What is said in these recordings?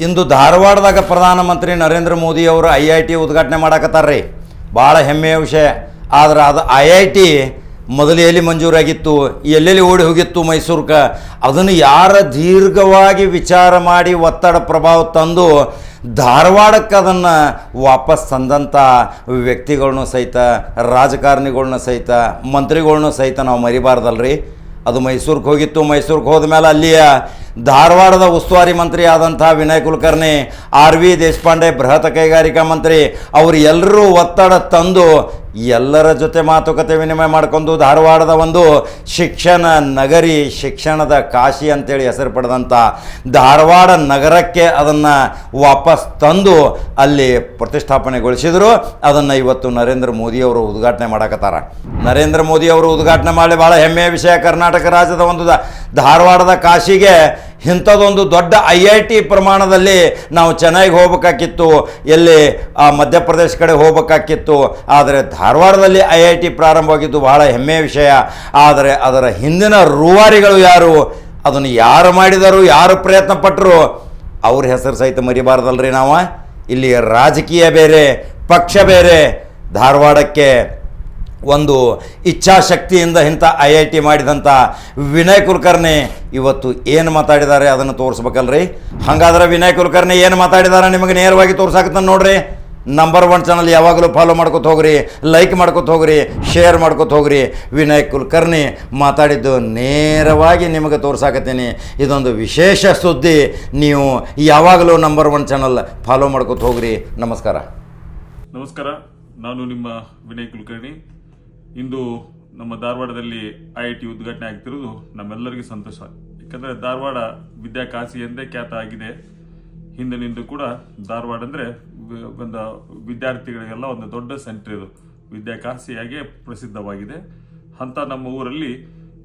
ಇಂದು ಧಾರವಾಡದಾಗ ಪ್ರಧಾನಮಂತ್ರಿ ನರೇಂದ್ರ ಮೋದಿ ಅವರು ಐ ಐ ಟಿ ಉದ್ಘಾಟನೆ ಮಾಡಾಕತ್ತಾರ್ರಿ. ಭಾಳ ಹೆಮ್ಮೆಯ ವಿಷಯ. ಆದ್ರೆ ಅದು ಐ ಐ ಟಿ ಮೊದಲು ಎಲ್ಲಿ ಮಂಜೂರಾಗಿತ್ತು, ಎಲ್ಲೆಲ್ಲಿ ಓಡಿ ಹೋಗಿತ್ತು ಮೈಸೂರ್ಗೆ ಅದನ್ನು ಯಾರ ದೀರ್ಘವಾಗಿ ವಿಚಾರ ಮಾಡಿ ಒತ್ತಡ ಪ್ರಭಾವ ತಂದು ಧಾರವಾಡಕ್ಕೆ ಅದನ್ನು ವಾಪಸ್ ತಂದಂಥ ವ್ಯಕ್ತಿಗಳ್ನೂ ಸಹಿತ, ರಾಜಕಾರಣಿಗಳ್ನ ಸಹಿತ, ಮಂತ್ರಿಗಳ್ನೂ ಸಹಿತ ನಾವು ಮರಿಬಾರ್ದಲ್ರಿ. ಅದು ಮೈಸೂರಿಗೆ ಹೋಗಿತ್ತು. ಮೈಸೂರಿಗೆ ಹೋದ ಮೇಲೆ ಅಲ್ಲಿಯ ಧಾರವಾಡದ ಉಸ್ತುವಾರಿ ಮಂತ್ರಿ ಆದಂಥ ವಿನಯ್ ಕುಲಕರ್ಣಿ, ಆರ್ ವಿ ದೇಶಪಾಂಡೆ ಬೃಹತ್ ಕೈಗಾರಿಕಾ ಮಂತ್ರಿ, ಅವರು ಎಲ್ಲರೂ ಒತ್ತಡ ತಂದು ಎಲ್ಲರ ಜೊತೆ ಮಾತುಕತೆ ವಿನಿಮಯ ಮಾಡ್ಕೊಂಡು ಧಾರವಾಡದ ಒಂದು ಶಿಕ್ಷಣ ನಗರಿ ಶಿಕ್ಷಣದ ಕಾಶಿ ಅಂತೇಳಿ ಹೆಸರು ಪಡೆದಂಥ ಧಾರವಾಡ ನಗರಕ್ಕೆ ಅದನ್ನು ವಾಪಸ್ ತಂದು ಅಲ್ಲಿ ಪ್ರತಿಷ್ಠಾಪನೆಗೊಳಿಸಿದರು. ಅದನ್ನು ಇವತ್ತು ನರೇಂದ್ರ ಮೋದಿಯವರು ಉದ್ಘಾಟನೆ ಮಾಡಕತ್ತಾರ. ನರೇಂದ್ರ ಮೋದಿ ಅವರು ಉದ್ಘಾಟನೆ ಮಾಡಿ ಭಾಳ ಹೆಮ್ಮೆಯ ವಿಷಯ. ಕರ್ನಾಟಕ ರಾಜ್ಯದ ಒಂದು ಧಾರವಾಡದ ಕಾಶಿಗೆ ಇಂಥದ್ದೊಂದು ದೊಡ್ಡ ಐ ಐ ಟಿ ಪ್ರಮಾಣದಲ್ಲಿ ನಾವು ಚೆನ್ನಾಗಿ ಹೋಗ್ಬೇಕಾಗಿತ್ತು, ಎಲ್ಲಿ ಆ ಮಧ್ಯಪ್ರದೇಶ ಕಡೆ ಹೋಗಬೇಕಾಗಿತ್ತು, ಆದರೆ ಧಾರವಾಡದಲ್ಲಿ ಐ ಐ ಟಿ ಪ್ರಾರಂಭವಾಗಿದ್ದು ಬಹಳ ಹೆಮ್ಮೆಯ ವಿಷಯ. ಆದರೆ ಅದರ ಹಿಂದಿನ ರೂವಾರಿಗಳು ಯಾರು? ಅದನ್ನು ಯಾರು ಮಾಡಿದರು? ಯಾರು ಪ್ರಯತ್ನ ಪಟ್ಟರು ಅವ್ರ ಹೆಸರು ಸಹಿತ ಮರಿಬಾರ್ದಲ್ರಿ ನಾವು. ಇಲ್ಲಿ ರಾಜಕೀಯ ಬೇರೆ, ಪಕ್ಷ ಬೇರೆ. ಧಾರವಾಡಕ್ಕೆ ಒಂದು ಇಚ್ಛಾಶಕ್ತಿಯಿಂದ ಇಂಥ ಐ ಐ ಟಿ ಮಾಡಿದಂಥ ವಿನಯ್ ಕುಲಕರ್ಣಿ ಇವತ್ತು ಏನು ಮಾತಾಡಿದ್ದಾರೆ ಅದನ್ನು ತೋರಿಸ್ಬೇಕಲ್ರಿ? ಹಾಗಾದ್ರೆ ವಿನಯ್ ಕುಲಕರ್ಣಿ ಏನು ಮಾತಾಡಿದ್ದಾರೆ ನಿಮಗೆ ನೇರವಾಗಿ ತೋರಿಸಾಕತ್ತ ನೋಡ್ರಿ. ನಂಬರ್ ಒನ್ ಚಾನಲ್ ಯಾವಾಗಲೂ ಫಾಲೋ ಮಾಡ್ಕೊತ ಹೋಗ್ರಿ ಲೈಕ್ ಮಾಡ್ಕೊತ ಹೋಗ್ರಿ ಶೇರ್ ಮಾಡ್ಕೊತ ಹೋಗ್ರಿ. ವಿನಯ್ ಕುಲಕರ್ಣಿ ಮಾತಾಡಿದ್ದು ನೇರವಾಗಿ ನಿಮಗೆ ತೋರ್ಸಾಕತ್ತೀನಿ. ಇದೊಂದು ವಿಶೇಷ ಸುದ್ದಿ. ನೀವು ಯಾವಾಗಲೂ ನಂಬರ್ ಒನ್ ಚಾನಲ್ ಫಾಲೋ ಮಾಡ್ಕೊತ ಹೋಗ್ರಿ. ನಮಸ್ಕಾರ. ನಮಸ್ಕಾರ. ನಾನು ನಿಮ್ಮ ವಿನಯ್ ಕುಲಕರ್ಣಿ. ಇಂದು ನಮ್ಮ ಧಾರವಾಡದಲ್ಲಿ ಐ ಐ ಟಿ ಉದ್ಘಾಟನೆ ಆಗ್ತಿರೋದು ನಮ್ಮೆಲ್ಲರಿಗೂ ಸಂತೋಷ. ಯಾಕಂದರೆ ಧಾರವಾಡ ವಿದ್ಯಾಕಾಶಿ ಎಂದೇ ಖ್ಯಾತ ಆಗಿದೆ. ಹಿಂದಿನಿಂದ ಕೂಡ ಧಾರವಾಡ ಅಂದರೆ ಒಂದು ವಿದ್ಯಾರ್ಥಿಗಳಿಗೆಲ್ಲ ಒಂದು ದೊಡ್ಡ ಸೆಂಟರ್ ಇದು. ವಿದ್ಯಾಕಾಶಿಯಾಗೆ ಪ್ರಸಿದ್ಧವಾಗಿದೆ. ಅಂತ ನಮ್ಮ ಊರಲ್ಲಿ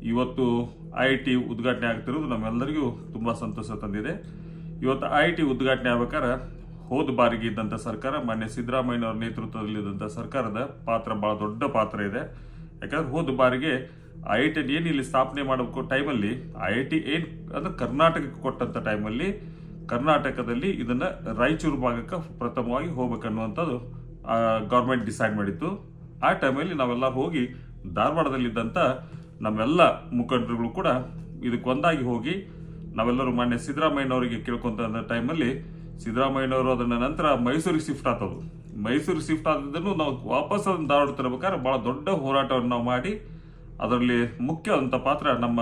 ಇವತ್ತು ಐ ಐ ಟಿ ಉದ್ಘಾಟನೆ ಆಗ್ತಿರೋದು ನಮ್ಮೆಲ್ಲರಿಗೂ ತುಂಬಾ ಸಂತೋಷ ತಂದಿದೆ. ಇವತ್ತು ಐ ಐ ಟಿ ಉದ್ಘಾಟನೆ ಆಗ್ಬೇಕಾದ್ರೆ ಹೋದ ಬಾರಿಗೆ ಇದ್ದಂಥ ಸರ್ಕಾರ, ಮಾನ್ಯ ಸಿದ್ದರಾಮಯ್ಯನವರ ನೇತೃತ್ವದಲ್ಲಿದ್ದಂಥ ಸರ್ಕಾರದ ಪಾತ್ರ ಬಹಳ ದೊಡ್ಡ ಪಾತ್ರ ಇದೆ. ಯಾಕಂದ್ರೆ ಹೋದ ಬಾರಿಗೆ ಐ ಐ ಟಿ ಏನು ಇಲ್ಲಿ ಸ್ಥಾಪನೆ ಮಾಡಬೇಕು ಟೈಮಲ್ಲಿ, ಐ ಐ ಟಿ ಏನು ಅಂದ್ರೆ ಕರ್ನಾಟಕಕ್ಕೆ ಕೊಟ್ಟಂಥ ಟೈಮಲ್ಲಿ ಕರ್ನಾಟಕದಲ್ಲಿ ಇದನ್ನ ರಾಯಚೂರು ಭಾಗಕ್ಕೆ ಪ್ರಥಮವಾಗಿ ಹೋಗ್ಬೇಕನ್ನುವಂಥದ್ದು ಗೌರ್ಮೆಂಟ್ ಡಿಸೈಡ್ ಮಾಡಿತ್ತು. ಆ ಟೈಮಲ್ಲಿ ನಾವೆಲ್ಲ ಹೋಗಿ ಧಾರವಾಡದಲ್ಲಿದ್ದಂಥ ನಮ್ಮೆಲ್ಲ ಮುಖಂಡರುಗಳು ಕೂಡ ಇದಕ್ಕೊಂದಾಗಿ ಹೋಗಿ ನಾವೆಲ್ಲರೂ ಮಾನ್ಯ ಸಿದ್ದರಾಮಯ್ಯನವರಿಗೆ ಕೇಳ್ಕೊಂತ ಟೈಮಲ್ಲಿ ಸಿದ್ದರಾಮಯ್ಯನವರು ಅದನ್ನ ನಂತರ ಮೈಸೂರಿಗೆ ಶಿಫ್ಟ್ ಆತದ್ದು ಮೈಸೂರಿಗೆ ಶಿಫ್ಟ್ ಆದದನ್ನು ನಾವು ವಾಪಸ್ ಅದನ್ನು ಧಾರವಾಡ ತರಬೇಕಾದ್ರೆ ಬಹಳ ದೊಡ್ಡ ಹೋರಾಟವನ್ನು ನಾವು ಮಾಡಿ, ಅದರಲ್ಲಿ ಮುಖ್ಯವಾದಂಥ ಪಾತ್ರ ನಮ್ಮ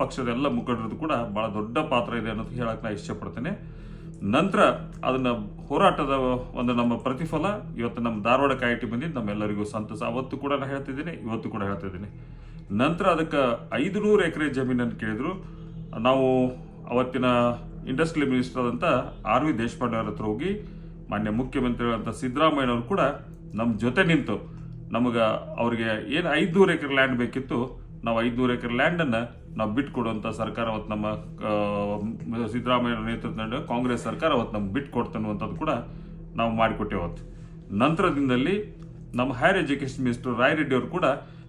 ಪಕ್ಷದ ಎಲ್ಲ ಮುಖಂಡರದ್ದು ಕೂಡ ಬಹಳ ದೊಡ್ಡ ಪಾತ್ರ ಇದೆ ಅನ್ನೋದು ಹೇಳಕ್ಕೆ ನಾ ಇಷ್ಟಪಡ್ತೇನೆ. ನಂತರ ಅದನ್ನ ಹೋರಾಟದ ಒಂದು ನಮ್ಮ ಪ್ರತಿಫಲ, ಇವತ್ತು ನಮ್ಮ ಧಾರವಾಡ ಕಾಯಿಟಿ ಬಂದಿದ್ದು ನಮ್ಮೆಲ್ಲರಿಗೂ ಸಂತಸ. ಅವತ್ತು ಕೂಡ ನಾನು ಹೇಳ್ತಿದ್ದೀನಿ, ಇವತ್ತು ಕೂಡ ಹೇಳ್ತಿದ್ದೀನಿ. ನಂತರ ಅದಕ್ಕೆ ಐದು ನೂರು ಎಕರೆ ಜಮೀನನ್ನು ಕೇಳಿದ್ರು. ನಾವು ಅವತ್ತಿನ ಇಂಡಸ್ಟ್ರಿಯಲ್ ಮಿನಿಸ್ಟರ್ ಆದಂತ ಆರ್ ವಿ ದೇಶಪಾಂಡೆ ಅವ್ರ ಹತ್ರ ಹೋಗಿ ಮಾನ್ಯ ಮುಖ್ಯಮಂತ್ರಿಗಳಂತ ಸಿದ್ದರಾಮಯ್ಯನವರು ಕೂಡ ನಮ್ಮ ಜೊತೆ ನಿಂತು ನಮಗ ಅವರಿಗೆ ಏನು ಐದ್ನೂರು ಎಕರೆ ಲ್ಯಾಂಡ್ ಬೇಕಿತ್ತು, ನಾವು ಐದ್ನೂರು ಎಕರೆ ಲ್ಯಾಂಡ್ ಅನ್ನ ನಾವು ಬಿಟ್ಕೊಡುವಂತ ಸರ್ಕಾರ ಅವತ್ತು ನಮ್ಮ ಸಿದ್ದರಾಮಯ್ಯ ನೇತೃತ್ವದ ಕಾಂಗ್ರೆಸ್ ಸರ್ಕಾರ ಅವತ್ತು ನಮ್ಗೆ ಬಿಟ್ಕೊಡ್ತನ್ನುವಂಥದ್ದು ಕೂಡ ನಾವು ಮಾಡಿಕೊಟ್ಟೆ ಅವತ್ತು ನಂತರದಿಂದಲ್ಲಿ ನಮ್ಮ ಹೈಯರ್ ಎಜುಕೇಷನ್ ಮಿನಿಸ್ಟರ್ ರಾಯ್ ಅವರು ಕೂಡ,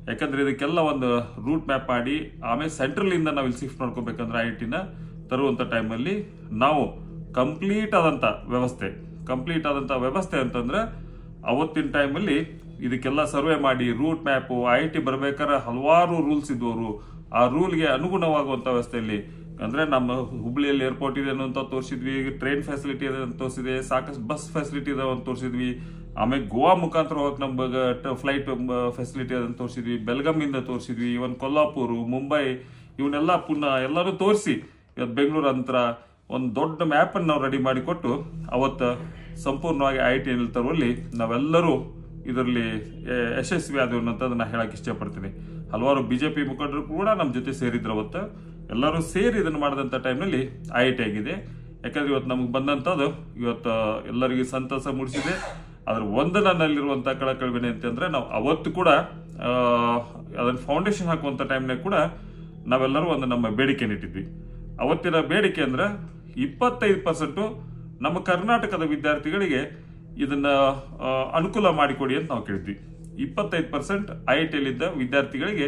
ಯಾಕಂದರೆ ಇದಕ್ಕೆಲ್ಲ ಒಂದು ರೂಟ್ ಮ್ಯಾಪ್ ಮಾಡಿ, ಆಮೇಲೆ ಸೆಂಟ್ರಲ್ ಇಂದ ನಾವು ಇಲ್ಲಿ ಶಿಫ್ಟ್ ಮಾಡ್ಕೋಬೇಕಂದ್ರೆ ಐ ಟಿನ ತರುವಂತ ಟೈಮಲ್ಲಿ ನಾವು ಕಂಪ್ಲೀಟ್ ಆದಂಥ ವ್ಯವಸ್ಥೆ, ಕಂಪ್ಲೀಟ್ ಆದಂಥ ವ್ಯವಸ್ಥೆ ಅಂತಂದ್ರೆ ಅವತ್ತಿನ ಟೈಮಲ್ಲಿ ಇದಕ್ಕೆಲ್ಲ ಸರ್ವೆ ಮಾಡಿ ರೂಟ್ ಮ್ಯಾಪು ಐ ಟಿ ಬರ್ಬೇಕಾದ್ರೆ ಹಲವಾರು ರೂಲ್ಸ್ ಇದ್ದವರು, ಆ ರೂಲ್ಗೆ ಅನುಗುಣವಾಗುವಂಥ ವ್ಯವಸ್ಥೆಯಲ್ಲಿ, ಅಂದರೆ ನಮ್ಮ ಹುಬ್ಳಿಯಲ್ಲಿ ಏರ್ಪೋರ್ಟ್ ಇದೆ ಅಂತ ತೋರಿಸಿದ್ವಿ ಟ್ರೈನ್ ಫೆಸಿಲಿಟಿ ಇದೆ ಅಂತ ತೋರಿಸಿದೆ, ಸಾಕಷ್ಟು ಬಸ್ ಫೆಸಿಲಿಟಿ ಇದೆ ಅಂತ ತೋರಿಸಿದ್ವಿ, ಆಮೇಲೆ ಗೋವಾ ಮುಖಾಂತರ ಹೋಗಕ್ಕೆ ನಮ್ಗೆ ಫ್ಲೈಟ್ ಫೆಸಿಲಿಟಿ ಅದನ್ನು ತೋರಿಸಿದ್ವಿ ಬೆಲ್ಗಮಿಂದ ತೋರಿಸಿದ್ವಿ ಇವನ್ ಕೊಲ್ಲಾಪುರ್, ಮುಂಬೈ, ಇವನ್ನೆಲ್ಲ ಪುನಃ ಎಲ್ಲರೂ ತೋರಿಸಿ ಬೆಂಗಳೂರು ಅಂತರ ಒಂದು ದೊಡ್ಡ ಮ್ಯಾಪ್ ಅನ್ನು ನಾವು ರೆಡಿ ಮಾಡಿಕೊಟ್ಟು ಅವತ್ತು ಸಂಪೂರ್ಣವಾಗಿ ಐ ಟಿ ತರುವಲ್ಲಿ ನಾವೆಲ್ಲರೂ ಇದರಲ್ಲಿ ಯಶಸ್ವಿ ಆದವು ನಾನು ಹೇಳಕ್ಕೆ ಇಷ್ಟಪಡ್ತೀನಿ. ಹಲವಾರು ಬಿಜೆಪಿ ಮುಖಂಡರು ಕೂಡ ನಮ್ಮ ಜೊತೆ ಸೇರಿದ್ರು ಅವತ್ತು. ಎಲ್ಲರೂ ಸೇರಿ ಇದನ್ನು ಮಾಡಿದಂಥ ಟೈಮ್ನಲ್ಲಿ ಐ ಐ ಟಿ ಆಗಿದೆ. ಯಾಕಂದ್ರೆ ಇವತ್ತು ನಮಗೆ ಬಂದಂಥದ್ದು, ಇವತ್ತು ಎಲ್ಲರಿಗೂ ಸಂತಸ ಮೂಡಿಸಿದೆ. ಅದ್ರ ಒಂದು ನನ್ನಲ್ಲಿರುವಂಥ ಕಳಕಳಿ ಅಂತಂದ್ರೆ ನಾವು ಅವತ್ತು ಕೂಡ ಅದನ್ನು ಅದನ್ನ ಫೌಂಡೇಶನ್ ಹಾಕುವಂಥ ಟೈಮ್ನಾಗ ಕೂಡ ನಾವೆಲ್ಲರೂ ಒಂದು ನಮ್ಮ ಬೇಡಿಕೆ ಇಟ್ಟಿದ್ವಿ. ಅವತ್ತಿನ ಬೇಡಿಕೆ ಅಂದ್ರೆ ಇಪ್ಪತ್ತೈದು ಪರ್ಸೆಂಟು ನಮ್ಮ ಕರ್ನಾಟಕದ ವಿದ್ಯಾರ್ಥಿಗಳಿಗೆ ಇದನ್ನ ಅನುಕೂಲ ಮಾಡಿಕೊಡಿ ಅಂತ ನಾವು ಕೇಳಿದ್ವಿ. ಇಪ್ಪತ್ತೈದು ಪರ್ಸೆಂಟ್ ಐ ಐ ಟಿಯಲ್ಲಿದ್ದ ವಿದ್ಯಾರ್ಥಿಗಳಿಗೆ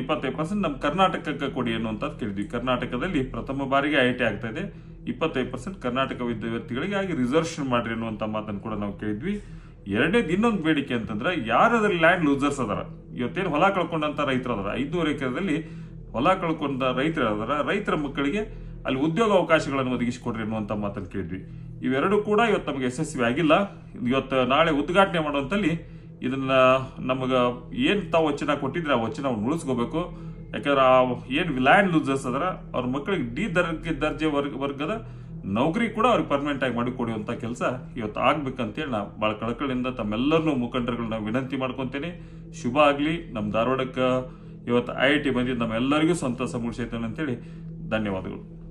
ಇಪ್ಪತ್ತೈದು ಪರ್ಸೆಂಟ್ ನಮ್ಮ ಕರ್ನಾಟಕಕ್ಕೆ ಕೊಡಿ ಅನ್ನುವಂಥದ್ದು ಕೇಳಿದ್ವಿ. ಕರ್ನಾಟಕದಲ್ಲಿ ಪ್ರಥಮ ಬಾರಿಗೆ ಐ ಟಿ ಆಗ್ತಾ ಇದೆ. ಇಪ್ಪತ್ತೈದು ಪರ್ಸೆಂಟ್ ಕರ್ನಾಟಕ ವಿದ್ಯಾರ್ಥಿಗಳಿಗೆ ಆಗಿ ರಿಸರ್ವೇಷನ್ ಮಾಡ್ರಿ ಅನ್ನುವಂಥ ಮಾತನ್ನು ಕೂಡ ನಾವು ಕೇಳಿದ್ವಿ. ಎರಡನೇದು ಇನ್ನೊಂದು ಬೇಡಿಕೆ ಅಂತಂದ್ರೆ ಯಾರಾದ್ರಲ್ಲಿ ಲ್ಯಾಂಡ್ ಲೂಸರ್ಸ್ ಅದಾರ. ಇವತ್ತೇನು ಹೊಲ ಕಳ್ಕೊಂಡಂತ ರೈತರು ಅದರ. ಐದೂವರೆ ಎಕರೆದಲ್ಲಿ ಹೊಲ ಕಳ್ಕೊಂಡ ರೈತರು ಅದಾರ ರೈತರ ಮಕ್ಕಳಿಗೆ ಅಲ್ಲಿ ಉದ್ಯೋಗ ಅವಕಾಶಗಳನ್ನು ಒದಗಿಸಿಕೊಡ್ರಿ ಅನ್ನುವಂಥ ಮಾತನ್ನು ಕೇಳಿದ್ವಿ. ಇವೆರಡು ಕೂಡ ಇವತ್ತು ನಮಗೆ ಯಶಸ್ವಿ ಆಗಿಲ್ಲ. ಇವತ್ತು ನಾಳೆ ಉದ್ಘಾಟನೆ ಮಾಡುವಂತಲ್ಲಿ ಇದನ್ನ ನಮಗೆ ಏನು ತಾವು ವಚನ ಕೊಟ್ಟಿದ್ರೆ ಆ ವಚನ ಉಳಿಸ್ಕೋಬೇಕು ಯಾಕಂದ್ರೆ ಆ ಏನ್ ಲ್ಯಾಂಡ್ ಲೂಸರ್ಸ್ ಅದರ, ಅವ್ರ ಮಕ್ಕಳಿಗೆ ಡಿ ದರ್ಜೆ ದರ್ಜೆ ವರ್ಗ, ವರ್ಗದ ನೌಕರಿ ಕೂಡ ಅವ್ರಿಗೆ ಪರ್ಮನೆಂಟ್ ಆಗಿ ಮಾಡಿ ಕೊಡುವಂತ ಕೆಲಸ ಇವತ್ತು ಆಗ್ಬೇಕಂತೇಳಿ ನಾ ಬಹಳ ಕಳಕಳಿಯಿಂದ ತಮ್ಮೆಲ್ಲರನ್ನೂ ಮುಖಂಡರುಗಳನ್ನ ವಿನಂತಿ ಮಾಡ್ಕೊತೇನೆ. ಶುಭ ಆಗಲಿ. ನಮ್ಮ ಧಾರವಾಡಕ್ಕೆ ಇವತ್ತು ಐ ಐ ಟಿ ಬಂದಿದ್ದು ನಮ್ಮೆಲ್ಲರಿಗೂ ಸಂತಸ ಮೂಡಿಸೈತೆ ಅಂತೇಳಿ ಧನ್ಯವಾದಗಳು.